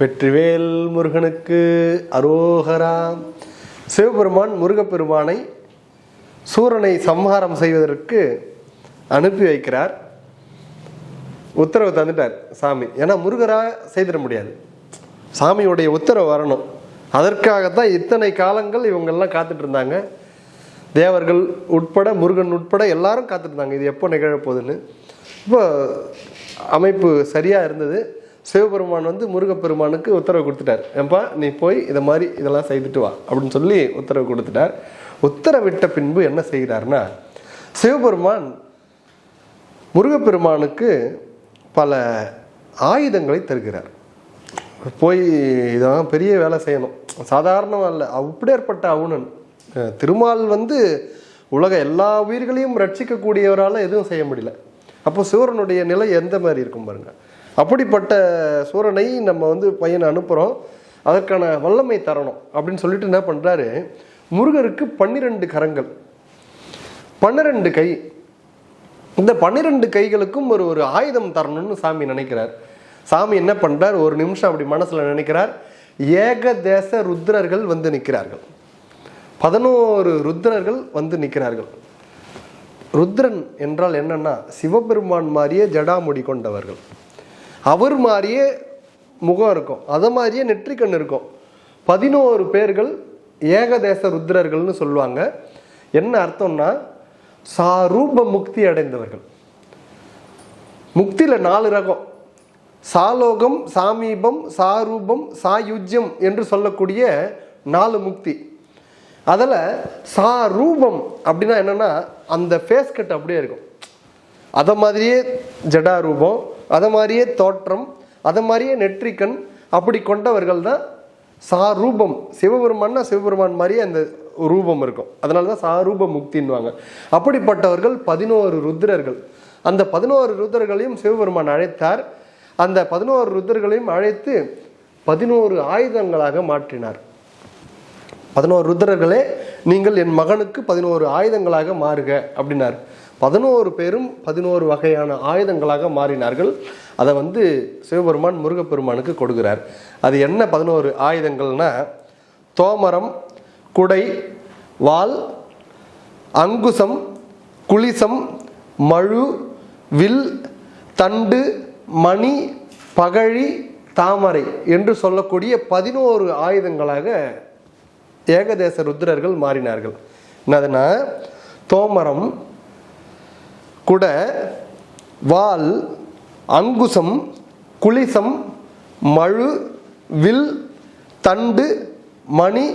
வெற்றிவேல் முருகனுக்கு அரோகரா. சிவபெருமான் முருகப்பெருமானை சூரனை சம்ஹாரம் செய்வதற்கு அனுப்பி வைக்கிறார். உத்தரவு தந்துட்டார் சாமி. ஏன்னா முருகரா செய்திட முடியாது. சாமியுடைய உத்தரவு வரணும். அதற்காகத்தான் இத்தனை காலங்கள் இவங்கெல்லாம் காத்துட்டு இருந்தாங்க. தேவர்கள் உட்பட முருகன் உட்பட எல்லாரும் காத்திருந்தாங்க இது எப்போ நிகழப்போகுதுன்னு. இப்போ அமைப்பு சரியாக இருந்தது. சிவபெருமான் வந்து முருகப்பெருமானுக்கு உத்தரவு கொடுத்துட்டார். ஏன்பா நீ போய் இதை மாதிரி இதெல்லாம் செய்துட்டு வா அப்படின்னு சொல்லி உத்தரவு கொடுத்துட்டார். உத்தரவிட்ட பின்பு என்ன செய்கிறார்னா சிவபெருமான் முருகப்பெருமானுக்கு பல ஆயுதங்களை தருகிறார். போய் இதான் பெரிய வேலை செய்யணும். சாதாரணமாக இல்லை. அப்படியேற்பட்ட அவுணன் திருமால் வந்து உலக எல்லா உயிர்களையும் ரட்சிக்கக்கூடியவரால் எதுவும் செய்ய முடியல. அப்போ சூரனுடைய நிலை எந்த மாதிரி இருக்கும் பாருங்க. அப்படிப்பட்ட சூரனை நம்ம வந்து பையனை அனுப்புகிறோம் அதற்கான வல்லமை தரணும் அப்படின்னு சொல்லிட்டு என்ன பண்ணுறாரு முருகருக்கு பன்னிரெண்டு கரங்கள். பன்னிரெண்டு கை. இந்த பன்னிரெண்டு கைகளுக்கும் ஒரு ஒரு ஆயுதம் தரணும்னு சாமி நினைக்கிறார். சாமி என்ன பண்ணுறார் ஒரு நிமிஷம் அப்படி மனசில் நினைக்கிறார். ஏகதேச ருத்ரர்கள் வந்து நிற்கிறார்கள். பதினோரு ருத்ரர்கள் வந்து நிற்கிறார்கள். ருத்ரன் என்றால் என்னன்னா சிவபெருமான் மாதிரியே ஜடாமுடி கொண்டவர்கள். அவர் மாதிரியே முகம் இருக்கும். அதை மாதிரியே நெற்றிக்கண் இருக்கும். பதினோரு பேர்கள் ஏகதேச ருத்ரர்கள்னு சொல்லுவாங்க. என்ன அர்த்தம்னா சாரூப முக்தி அடைந்தவர்கள். முக்தியில் நாலு ரகம். சாலோகம் சாமீபம் சாரூபம் சாயுஜ்யம் என்று சொல்லக்கூடிய நாலு முக்தி. அதில் சாரூபம் அப்படின்னா என்னென்னா அந்த ஃபேஸ் கட் அப்படியே இருக்கும். அதை மாதிரியே ஜடாரூபம் அதை மாதிரியே தோற்றம் அதை மாதிரியே நெற்றிக்கண் அப்படி கொண்டவர்கள் தான் சாரூபம் சிவபெருமான்னா சிவபெருமான் மாதிரியே அந்த ரூபம் இருக்கும். அதனால தான் சாரூப முக்தின்வாங்க அப்படிப்பட்டவர்கள் பதினோரு ருத்ரர்கள். அந்த பதினோரு ருத்ரர்களையும் சிவபெருமான் அழைத்தார். அந்த பதினோரு ருத்ரர்களையும் அழைத்து பதினோரு ஆயுதங்களாக மாற்றினார். பதினோரு ருத்ரர்களே நீங்கள் என் மகனுக்கு பதினோரு ஆயுதங்களாக மாறுக அப்படின்னார். பதினோரு பேரும் பதினோரு வகையான ஆயுதங்களாக மாறினார்கள். அதை வந்து சிவபெருமான் முருகப்பெருமானுக்கு கொடுக்கிறார். அது என்ன பதினோரு ஆயுதங்கள்னா தோமரம் குடை வாள் அங்குசம் குளிசம் மழு வில் தண்டு மணி பகழி தாமரை என்று சொல்லக்கூடிய பதினோரு ஆயுதங்களாக ஏகதேச ருத்ரர்கள் மாறினார்கள். என்னதுன்னா தோமரம் குட வால் அங்குசம் குளிசம் மழு வில் தண்டு மணி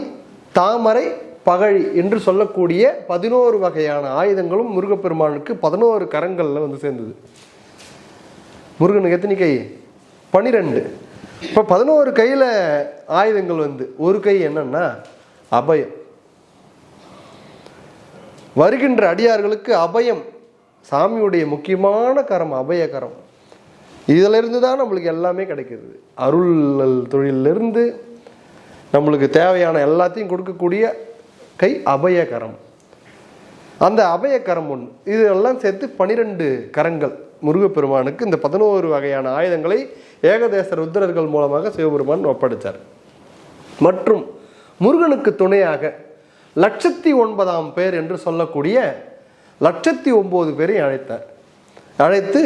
தாமரை பகழி என்று சொல்லக்கூடிய பதினோரு வகையான ஆயுதங்களும் முருகப்பெருமானுக்கு பதினோரு கரங்களில் வந்து சேர்ந்தது. முருகனுக்கு எத்தனை கை? பனிரெண்டு. இப்போ பதினோரு கையில் ஆயுதங்கள் வந்து ஒரு கை என்னன்னா அபயம். வருகின்ற அடியார்களுக்கு அபயம். சாமியுடைய முக்கியமான கரம் அபயகரம் இதிலிருந்து தான் நம்மளுக்கு எல்லாமே கிடைக்கிறது. அருள் தொழிலிருந்து நம்மளுக்கு தேவையான எல்லாத்தையும் கொடுக்கக்கூடிய கை அபயகரம் அந்த அபயக்கரம் ஒன்று இதெல்லாம் சேர்த்து பனிரெண்டு கரங்கள். முருகப்பெருமானுக்கு இந்த பதினோரு வகையான ஆயுதங்களை ஏகதேச ருத்ரர்கள் மூலமாக சிவபெருமான் ஒப்படைத்தார் மற்றும் முருகனுக்கு துணையாக லட்சத்தி ஒன்பதாம் பேர் என்று சொல்லக்கூடிய லட்சத்தி ஒன்பது பேரை அழைத்தார். அழைத்து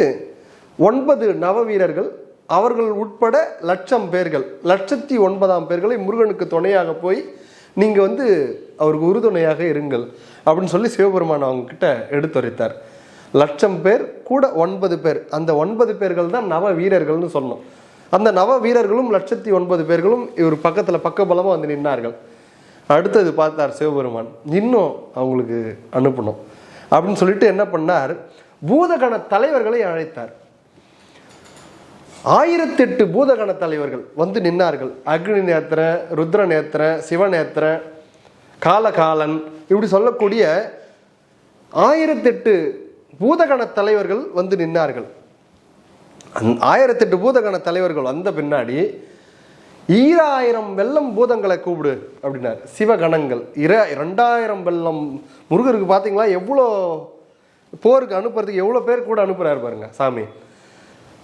ஒன்பது நவவீரர்கள் அவர்கள் உட்பட லட்சம் பேர்கள் லட்சத்தி ஒன்பதாம் பேர்களை முருகனுக்கு துணையாக போய் நீங்கள் வந்து அவருக்கு உறுதுணையாக இருங்கள் அப்படின்னு சொல்லி சிவபெருமான் அவங்க கிட்ட எடுத்துரைத்தார். லட்சம் பேர் கூட ஒன்பது பேர் அந்த ஒன்பது பேர்கள் தான் நவ வீரர்கள்னு சொன்னோம். அந்த நவ வீரர்களும் லட்சத்தி ஒன்பது பேர்களும் இவர் பக்கத்தில் பக்கபலமாக வந்து நின்னார்கள். அடுத்தது பார்த்தார் சிவபெருமான். இன்னும் அவங்களுக்கு அனுப்பணும். அப்படின்னு சொல்லிட்டு என்ன பண்ணார்? பூதகண தலைவர்களை அழைத்தார். ஆயிரத்தெட்டு பூதகண தலைவர்கள் வந்து நின்னார்கள். அக்னி நேத்திர ருத்ர நேத்திர சிவநேத்திர காலகாலன் இப்படி சொல்லக்கூடிய ஆயிரத்தெட்டு பூதகண தலைவர்கள் வந்து நின்னார்கள். ஆயிரத்தெட்டு பூதகண தலைவர்கள் வந்த பின்னாடி ஈராயிரம் வெள்ளம் பூதங்களை கூப்பிடு அப்படின்னார். சிவகணங்கள். இர ரெண்டாயிரம் வெள்ளம். முருகருக்கு பார்த்தீங்களா எவ்வளோ போருக்கு அனுப்புறதுக்கு எவ்வளோ பேர் கூட அனுப்புகிறார் பாருங்க சாமி.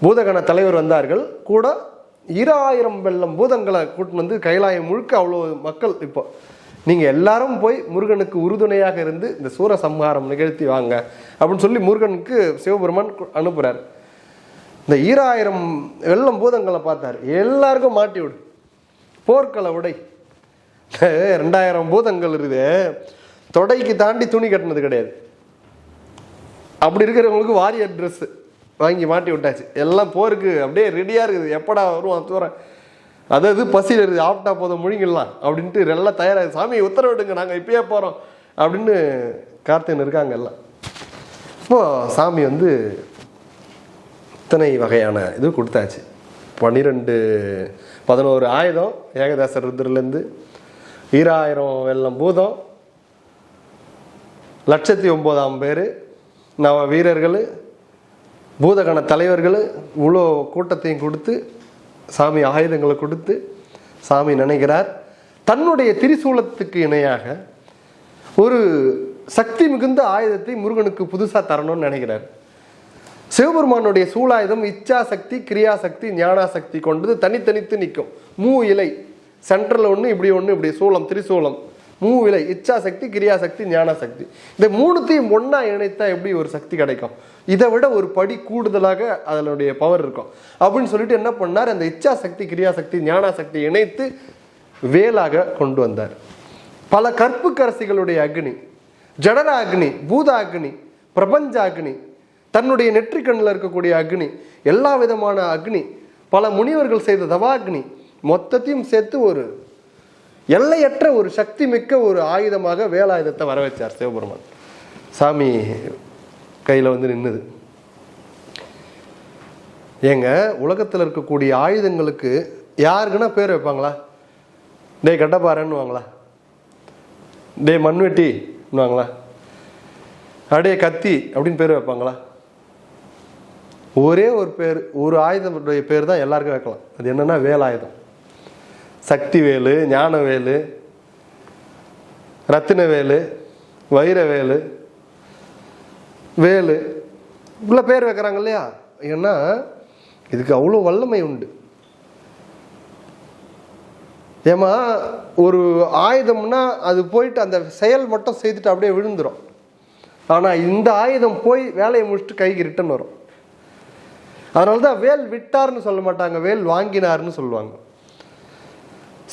பூதகண தலைவர் வந்தார்கள். கூட ஈராயிரம் வெள்ளம் பூதங்களை கூட்டின்னு வந்து கைலாயம் முழுக்க அவ்வளோ மக்கள் இப்போ. நீங்கள் எல்லாரும் போய் முருகனுக்கு உறுதுணையாக இருந்து இந்த சூரசம்ஹாரம் நிகழ்த்தி வாங்க அப்படின்னு சொல்லி முருகனுக்கு சிவபெருமான் அனுப்புகிறார் இந்த ஈராயிரம் வெள்ளம் பூதங்களை பார்த்தார். எல்லாருக்கும் மாட்டி விடு. போர்க்களை உடை. ரெண்டாயிரம் பூதங்கள் இருக்குது. தொடைக்கு தாண்டி துணி கட்டினது கிடையாது. அப்படி இருக்கிறவங்களுக்கு வாரியர் ட்ரெஸ்ஸு வாங்கி மாட்டி விட்டாச்சு. எல்லாம் போருக்கு அப்படியே ரெடியாக இருக்குது. எப்படா வரும் தூரம் அதாவது பசியில் இருக்குது. ஆப்டா போதும் முழுங்கிடலாம் அப்படின்ட்டு எல்லாம் தயாராக சாமி உத்தரவிடுங்க நாங்கள் இப்பயே போகிறோம் அப்படின்னு கார்த்திகன் இருக்காங்க எல்லாம். இப்போது சாமி வந்து இத்தனை வகையான இது கொடுத்தாச்சு. பன்னிரெண்டு பதினோரு ஆயுதம் ஏகதாசர் ருத்ரலேருந்து ஈராயிரம் வெள்ளம் பூதம் லட்சத்தி ஒம்போதாம் பேர் நவ வீரர்கள் பூதகண தலைவர்கள் இவ்வளோ கூட்டத்தையும் கொடுத்து சாமி ஆயுதங்களை கொடுத்து சாமி நினைக்கிறார். தன்னுடைய திரிசூலத்துக்கு இணையாக ஒரு சக்தி மிகுந்த ஆயுதத்தை முருகனுக்கு புதுசாக தரணும்னு நினைக்கிறார். சிவபெருமானுடைய சூலாயுதம் இச்சாசக்தி கிரியாசக்தி ஞானாசக்தி கொண்டது தனித்தனித்து நிற்கும். மூ இலை சென்ட்ரல் ஒன்று இப்படி ஒன்று இப்படி சூளம் திரிசூலம். மூ இலை இச்சாசக்தி கிரியாசக்தி ஞானசக்தி. இந்த மூணுத்தையும் ஒன்றா இணைத்தா எப்படி ஒரு சக்தி கிடைக்கும்? இதை விட ஒரு படி கூடுதலாக அதனுடைய பவர் இருக்கும். அப்படின்னு சொல்லிட்டு என்ன பண்ணார்? அந்த இச்சாசக்தி கிரியாசக்தி ஞானாசக்தி இணைத்து வேலாக கொண்டு வந்தார். பல கற்புக்கரசிகளுடைய அக்னி ஜடர அக்னி பூத அக்னி பிரபஞ்ச அக்னி தன்னுடைய நெற்றிக்கண்ணில் இருக்கக்கூடிய அக்னி எல்லா விதமான அக்னி பல முனிவர்கள் செய்த தவாக்னி மொத்தத்தையும் சேர்த்து ஒரு எல்லையற்ற ஒரு சக்தி மிக்க ஒரு ஆயுதமாக வேலாயுதத்தை வர வச்சார் சிவபெருமான். சாமி கையில் வந்து நின்னுது. ஏங்க உலகத்தில் இருக்கக்கூடிய ஆயுதங்களுக்கு யாருக்குன்னா பேர் வைப்பாங்களா? டேய் கட்டப்பாறன்னு வாங்களா மண்வெட்டின்னுவாங்களா? அடே கத்தி அப்படின்னு பேர் வைப்பாங்களா? ஒரே ஒரு பேர் ஒரு ஆயுதத்துடைய பேர் தான் எல்லாருக்கும் வைக்கலாம். அது என்னென்னா வேலாயுதம் சக்தி வேலு ஞான வேலு ரத்தின வேலு வைர வேலு வேலு. இவ்வளோ பேர் வைக்கிறாங்க இல்லையா? ஏன்னா இதுக்கு அவ்வளோ வல்லமை உண்டு. ஏமா ஒரு ஆயுதம்னா அது போயிட்டு அந்த செயல் மட்டும் செய்துட்டு அப்படியே விழுந்துடும் ஆனால் இந்த ஆயுதம் போய் வேலையை முடிச்சுட்டு கைக்கு ரிட்டன் வரும். அதனால தான் வேல் விட்டார்னு சொல்ல மாட்டாங்க வேல் வாங்கினார்னு சொல்லுவாங்க.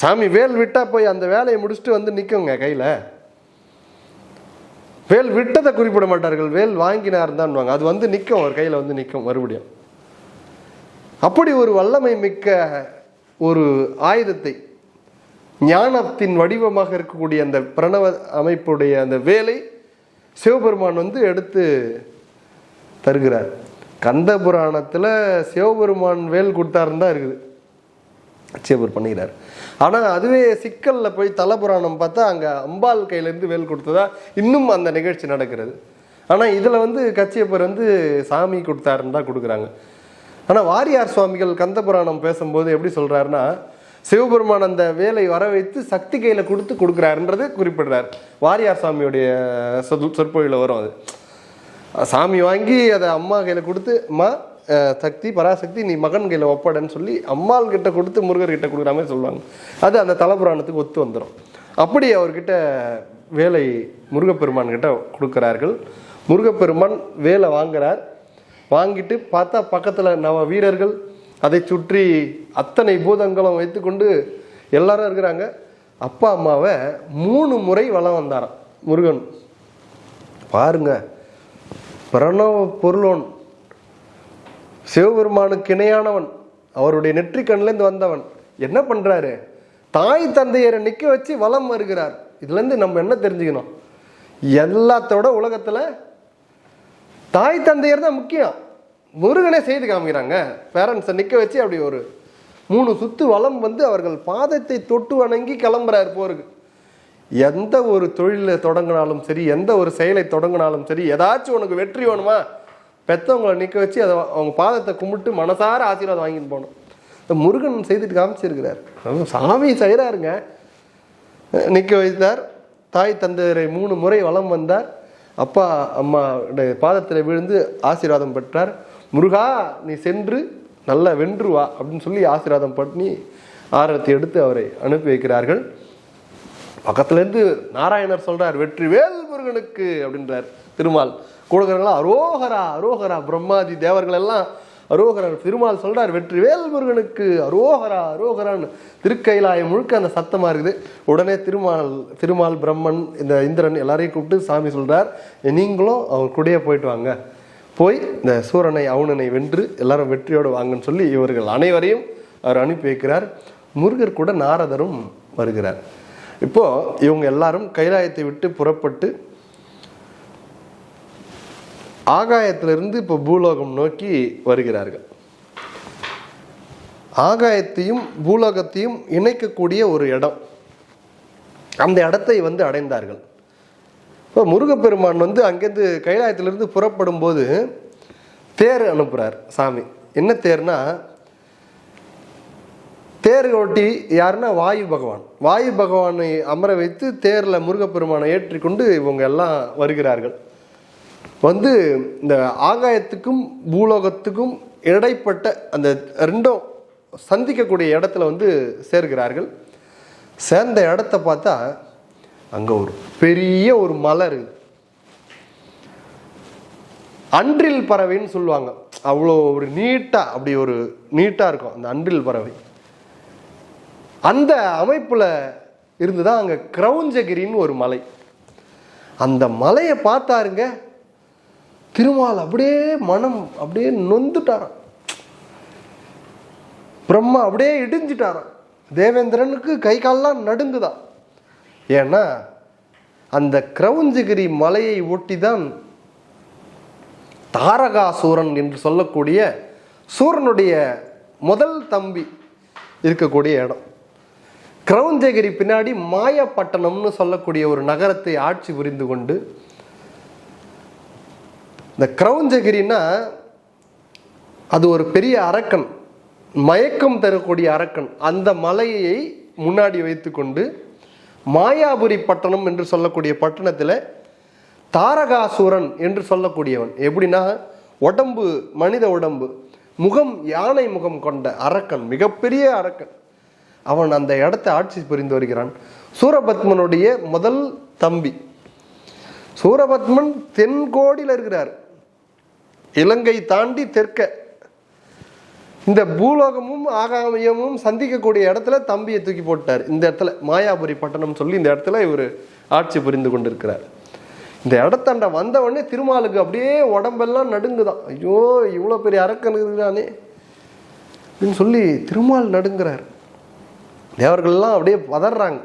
சாமி வேல் விட்டா போய் அந்த வேலையை முடிச்சுட்டு வந்து நிற்குங்க கையில். வேல் விட்டதை குறிப்பிட மாட்டார்கள் வேல் வாங்கினார் தான்வாங்க அது வந்து நிற்கும் ஒரு கையில் வந்து நிற்கும் மறுபடியும். அப்படி ஒரு வல்லமை மிக்க ஒரு ஆயுதத்தை ஞானத்தின் வடிவமாக இருக்கக்கூடிய அந்த பிரணவ அமைப்புடைய அந்த வேலை சிவபெருமான் வந்து எடுத்து தருகிறார். கந்த புராணத்தில் சிவபெருமான் வேல் கொடுத்தாருன்னு தான் இருக்குது. சிவபெருமான் பண்ணிக்கிறார். ஆனால் அதுவே சிக்கலில் போய் தலைபுராணம் பார்த்தா அங்கே அம்பாள் கையிலேருந்து வேல் கொடுத்ததா இன்னும் அந்த நிகழ்ச்சி நடக்கிறது. ஆனால் இதில் வந்து கச்சியப்பர் வந்து சாமி கொடுத்தாருன்னு தான் கொடுக்குறாங்க. ஆனால் வாரியார் சுவாமிகள் கந்த புராணம் பேசும்போது எப்படி சொல்கிறாருன்னா சிவபெருமான் அந்த வேலை வர வைத்து சக்தி கையில் கொடுத்து கொடுக்குறாருன்றது குறிப்பிடுறார். வாரியார் சுவாமியுடைய சொற்பொழியில் வரும் அது. சாமி வாங்கி அதை அம்மா கையில் கொடுத்து அம்மா சக்தி பராசக்தி நீ மகன் கையில் ஒப்படன்னு சொல்லி அம்மாள் கிட்ட கொடுத்து முருகர் கிட்ட கொடுக்குற மாதிரி சொல்லுவாங்க. அது அந்த தலபுராணத்துக்கு ஒத்து வந்துடும் அப்படி அவர்கிட்ட வேலை முருகப்பெருமான் கிட்ட கொடுக்குறார்கள். முருகப்பெருமான் வேலை வாங்குறார். வாங்கிட்டு பார்த்தா பக்கத்தில் நவ வீரர்கள் அதை சுற்றி அத்தனை பூதங்களும் வைத்துக்கொண்டு எல்லாரும் இருக்கிறாங்க. அப்பா அம்மாவை மூணு முறை வலம் வந்தாராம் முருகன். பாருங்க பிரணவ பொருளோன் சிவபெருமானுக்கு இணையானவன் அவருடைய நெற்றி கண்ணிலேருந்து வந்தவன். என்ன பண்ணுறாரு தாய் தந்தையரை நிற்க வச்சு வளம் வருகிறார். இதுலேருந்து நம்ம என்ன தெரிஞ்சுக்கணும்? எல்லாத்தோட உலகத்தில் தாய் தந்தையர் தான் முக்கியம். முருகனே செய்து காமிக்கிறாங்க. பேரண்ட்ஸை நிற்க வச்சு அப்படி ஒரு மூணு சுத்து வளம் வந்து அவர்கள் பாதத்தை தொட்டு வணங்கி கிளம்புறாரு போருக்கு. எந்த ஒரு தொழிலை தொடங்கினாலும் சரி எந்த ஒரு செயலை தொடங்கினாலும் சரி ஏதாச்சும் உனக்கு வெற்றி வேணுமா? பெற்றவங்களை நிற்க வச்சு அதை அவங்க பாதத்தை கும்பிட்டு மனசார ஆசீர்வாதம் வாங்கிட்டு போகணும். இந்த முருகன் செய்துட்டு காமிச்சிருக்கிறார். சாமி செய்கிறாருங்க நிற்க வைத்தார். தாய் தந்தையரை மூணு முறை வலம் வந்தார். அப்பா அம்மா பாதத்தில் விழுந்து ஆசீர்வாதம் பெற்றார். முருகா நீ சென்று நல்லா வென்று வா அப்படின்னு சொல்லி ஆசீர்வாதம் பண்ணி ஆரத்தி எடுத்து அவரை அனுப்பி வைக்கிறார்கள். பக்கத்துலேருந்து நாராயணர் சொல்கிறார் வெற்றி வேல் முருகனுக்கு அப்படின்றார். திருமால் கூடுகிறவங்களாம் அரோகரா அரோகரா பிரம்மாதி தேவர்கள் எல்லாம் அரோகரன் திருமால் சொல்கிறார் வெற்றி வேல் முருகனுக்கு அரோகரா அரோகரான்னு திருக்கைலாயம் முழுக்க அந்த சத்தமாக இருக்குது. உடனே திருமால் திருமால் பிரம்மன் இந்த இந்திரன் எல்லாரையும் கூப்பிட்டு சாமி சொல்கிறார் நீங்களும் அவர் கூடயே போயிட்டு வாங்க. போய் இந்த சூரனை அவுணனை வென்று எல்லாரும் வெற்றியோடு வாங்கன்னு சொல்லி இவர்கள் அனைவரையும் அவர் அனுப்பி வைக்கிறார். முருகர் கூட நாரதரும் வருகிறார். இப்போ இவங்க எல்லாரும் கைலாயத்தை விட்டு புறப்பட்டு ஆகாயத்திலிருந்து இப்போ பூலோகம் நோக்கி வருகிறார்கள். ஆகாயத்தையும் பூலோகத்தையும் இணைக்கக்கூடிய ஒரு இடம். அந்த இடத்தை வந்து அடைந்தார்கள். இப்போ முருகப்பெருமான் வந்து அங்கேருந்து கைலாயத்திலிருந்து புறப்படும் போது தேர் அனுப்புகிறார் சாமி. என்ன தேர்னா தேர் ஓட்டி யாருன்னா வாயு பகவான். வாயு பகவானை அமர வைத்து தேரில் முருகப்பெருமானை ஏற்றிக்கொண்டு இவங்க எல்லாம் வருகிறார்கள். வந்து இந்த ஆகாயத்துக்கும் பூலோகத்துக்கும் இடைப்பட்ட அந்த ரெண்டும் சந்திக்கக்கூடிய இடத்துல வந்து சேர்கிறார்கள். சேர்ந்த இடத்த பார்த்தா அங்கே ஒரு பெரிய ஒரு மலை இருக்குது அன்றில் பறவைன்னு சொல்லுவாங்க. அவ்வளோ ஒரு நீட்டாக அப்படி ஒரு நீட்டாக இருக்கும் அந்த அன்றில் பறவை. அந்த அமைப்பில் இருந்து தான் அங்கே கிரௌஞ்சகிரின்னு ஒரு மலை. அந்த மலையை பார்த்தாருங்க திருமால் அப்படியே மனம் அப்படியே நொந்துட்டாராம். பிரம்மா அப்படியே இடிஞ்சிட்டாராம். தேவேந்திரனுக்கு கை கால்லாம் நடுங்குதான் ஏன்னா அந்த கிரௌஞ்சகிரி மலையை ஒட்டி தான் தாரகாசூரன் என்று சொல்லக்கூடிய சூரனுடைய முதல் தம்பி இருக்கக்கூடிய இடம். கிரௌஞ்சகிரி பின்னாடி மாயப்பட்டணம்னு சொல்லக்கூடிய ஒரு நகரத்தை ஆட்சி புரிந்து கொண்டு இந்த கிரௌஞ்சகிரினா அது ஒரு பெரிய அரக்கன் மயக்கம் தரக்கூடிய அரக்கன். அந்த மலையை முன்னாடி வைத்துக்கொண்டு மாயாபுரி பட்டணம் என்று சொல்லக்கூடிய பட்டணத்தில் தாரகாசுரன் என்று சொல்லக்கூடியவன். எப்படின்னா உடம்பு மனித உடம்பு முகம் யானை முகம் கொண்ட அரக்கன் மிகப்பெரிய அரக்கன். அவன் அந்த இடத்தை ஆட்சி புரிந்து வருகிறான். சூரபத்மனுடைய முதல் தம்பி. சூரபத்மன் தென்கோடியில் இருக்கிறார். இலங்கை தாண்டி தெற்க. இந்த பூலோகமும் ஆகாமியமும் சந்திக்கக்கூடிய இடத்துல தம்பியை தூக்கி போட்டார். இந்த இடத்துல மாயாபுரி பட்டணம் சொல்லி இந்த இடத்துல இவர் ஆட்சி புரிந்து கொண்டிருக்கிறார். இந்த இடத்தாண்ட வந்த உடனே திருமாலுக்கு அப்படியே உடம்பெல்லாம் நடுங்குதான். ஐயோ இவ்வளோ பெரிய அரக்கன் இருக்கிறானே. அப்படின்னு சொல்லி திருமால் நடுங்கிறார். தேவர்கள்லாம் அப்படியே பதறாங்க.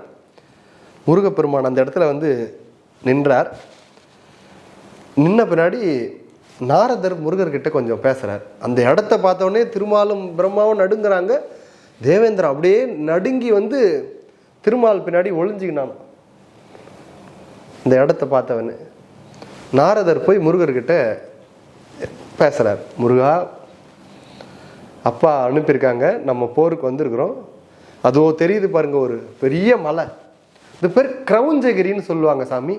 முருகப்பெருமான் அந்த இடத்துல வந்து நின்றார். நின்ன பின்னாடி நாரதர் முருகர்கிட்ட கொஞ்சம் பேசுகிறார் அந்த இடத்த பார்த்தோடனே திருமாலும் பிரம்மாவும் நடுங்குறாங்க. தேவேந்திரன் அப்படியே நடுங்கி வந்து திருமால் பின்னாடி ஒளிஞ்சிக்கினான். இந்த இடத்த பார்த்தவன் நாரதர் போய் முருகர்கிட்ட பேசுகிறார் முருகா அப்பா அனுப்பியிருக்காங்க. நம்ம போருக்கு வந்திருக்கிறோம். அதோ தெரியுது பாருங்க ஒரு பெரிய மலை. இது பேர் கிரௌஞ்சகிரின்னு சொல்லுவாங்க சாமி.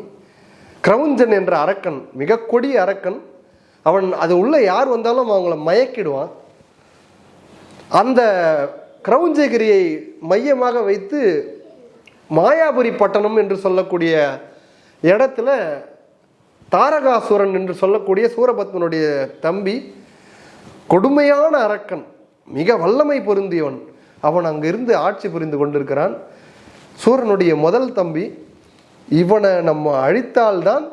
கிரௌஞ்சன் என்ற அரக்கன் மிக கொடிய அரக்கன். அவன் அது உள்ள யார் வந்தாலும் அவங்கள மயக்கிடுவான். அந்த கிரௌஞ்சகிரியை மையமாக வைத்து மாயாபுரி பட்டணம் என்று சொல்லக்கூடிய இடத்துல தாரகாசுரன் என்று சொல்லக்கூடிய சூரபத்மனுடைய தம்பி கொடுமையான அரக்கன் மிக வல்லமை பொருந்தியவன். அவன் அங்கிருந்து ஆட்சி புரிந்து கொண்டிருக்கிறான். சூரனுடைய முதல் தம்பி இவனை நம்ம அழித்தால்தான்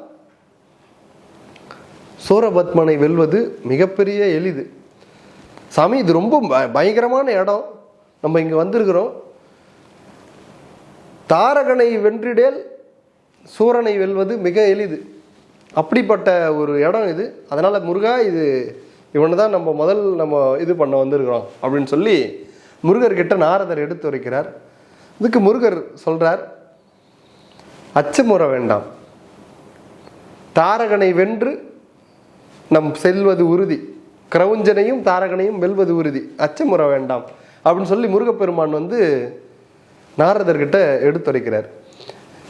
சூரபத்மனை வெல்வது மிகப்பெரிய எளிது. சாமி இது ரொம்ப பயங்கரமான இடம். நம்ம இங்கே வந்திருக்கிறோம். தாரகனை வென்றிடேல் சூரனை வெல்வது மிக எளிது. அப்படிப்பட்ட ஒரு இடம் இது. அதனால் முருகா இது இவனை தான் நம்ம முதல் நம்ம இது பண்ண வந்திருக்கிறோம் அப்படின்னு சொல்லி முருகர்கிட்ட நாரதர் எடுத்து வைக்கிறார் இதுக்கு முருகர் சொல்றார் அச்சமுற வேண்டாம். தாரகனை வென்று நம் செல்வது உறுதி. கிரவுஞ்சனையும் தாரகனையும் வெல்வது உறுதி. அச்சமுற வேண்டாம். அப்படின்னு சொல்லி முருகப்பெருமான் வந்து நாரதர்கிட்ட எடுத்துரைக்கிறார்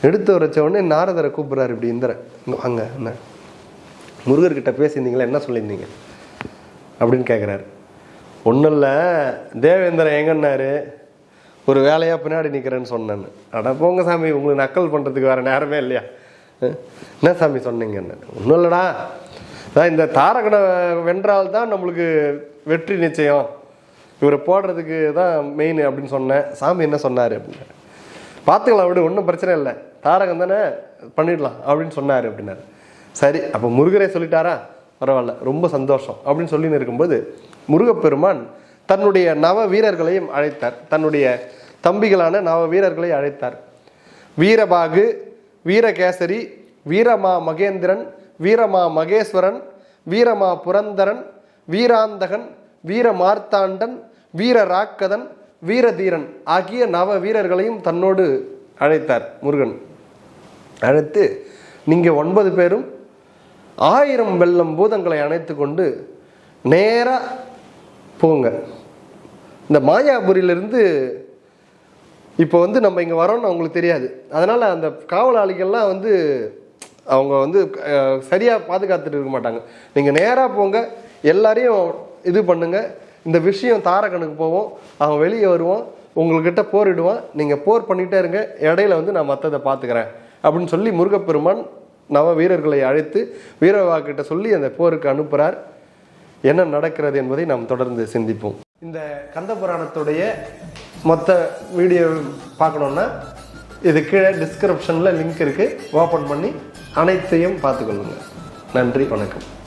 எடுத்து வரைச்ச உடனே நாரதரை கூப்பிடுறாரு இப்படி இந்திர இங்க வாங்க என்ன முருகர்கிட்ட பேசியிருந்தீங்களா? என்ன சொல்லியிருந்தீங்க? அப்படின்னு கேட்குறாரு ஒன்றும் இல்லை தேவேந்திரன் எங்கன்னாரு? ஒரு வேலையாக பின்னாடி நிற்கிறேன்னு சொன்னேன்னு. அட போங்க சாமி உங்களுக்கு நக்கல் பண்ணுறதுக்கு வேறு நேரமே இல்லையா? என்ன சாமி சொன்னீங்கன்னு? ஒன்றும் இல்லைடா. அதான் இந்த தாரகனை வென்றால் தான் நம்மளுக்கு வெற்றி நிச்சயம். இவரை போடுறதுக்கு தான் மெயின் அப்படின்னு சொன்னேன். சாமி என்ன சொன்னார்? அப்படின்னு பார்த்துக்கலாம் அப்படி ஒன்றும் பிரச்சனை இல்லை. தாரகம் தானே? பண்ணிடலாம் அப்படின்னு சொன்னார் அப்படின்னாரு. சரி அப்போ முருகரே சொல்லிட்டாரா? பரவாயில்ல ரொம்ப சந்தோஷம் அப்படின்னு சொல்லின்னு இருக்கும்போது முருகப்பெருமான் தன்னுடைய நவ வீரர்களையும் அழைத்தார். தன்னுடைய தம்பிகளான நவ வீரர்களை அழைத்தார். வீரபாகு வீரகேசரி வீரமா மகேந்திரன் வீரமா மகேஸ்வரன் வீரமா புரந்தரன் வீராந்தகன் வீர மார்த்தாண்டன் வீர வீரதீரன் ஆகிய நவ வீரர்களையும் தன்னோடு அழைத்தார் முருகன். அழைத்து நீங்கள் ஒன்பது பேரும் ஆயிரம் வெள்ளம் பூதங்களை அணைத்து கொண்டு நேராக போங்க. இந்த மாயாபுரியிலிருந்து இப்போ வந்து நம்ம இங்கே வரோம்னு அவங்களுக்கு தெரியாது. அதனால் அந்த காவலாளிகள்லாம் வந்து அவங்க வந்து சரியாக பாதுகாத்துட்டு இருக்க மாட்டாங்க. நீங்கள் நேராக போங்க எல்லாரையும் இது பண்ணுங்க. இந்த விஷயம் தாரகனுக்கு போவோம் அவன் வெளியே வருவான் உங்கள்கிட்ட போரிடுவான் நீங்கள் போர் பண்ணிகிட்டே இருங்க இடையில வந்து நான் மற்றதை பார்த்துக்கிறேன் அப்படின்னு சொல்லி முருகப்பெருமான் நவ வீரர்களை அழைத்து வீரவாக்கிட்ட சொல்லி அந்த போருக்கு அனுப்புகிறார் என்ன நடக்கிறது என்பதை நாம் தொடர்ந்து சிந்திப்போம். இந்த கந்த புராணத்துடைய மொத்த வீடியோ பார்க்கணுன்னா இது கீழே டிஸ்கிரிப்ஷனில் லிங்க் இருக்குது ஓப்பன் பண்ணி அனைத்தையும் பார்த்துக்கொள்ளுங்க. நன்றி வணக்கம்.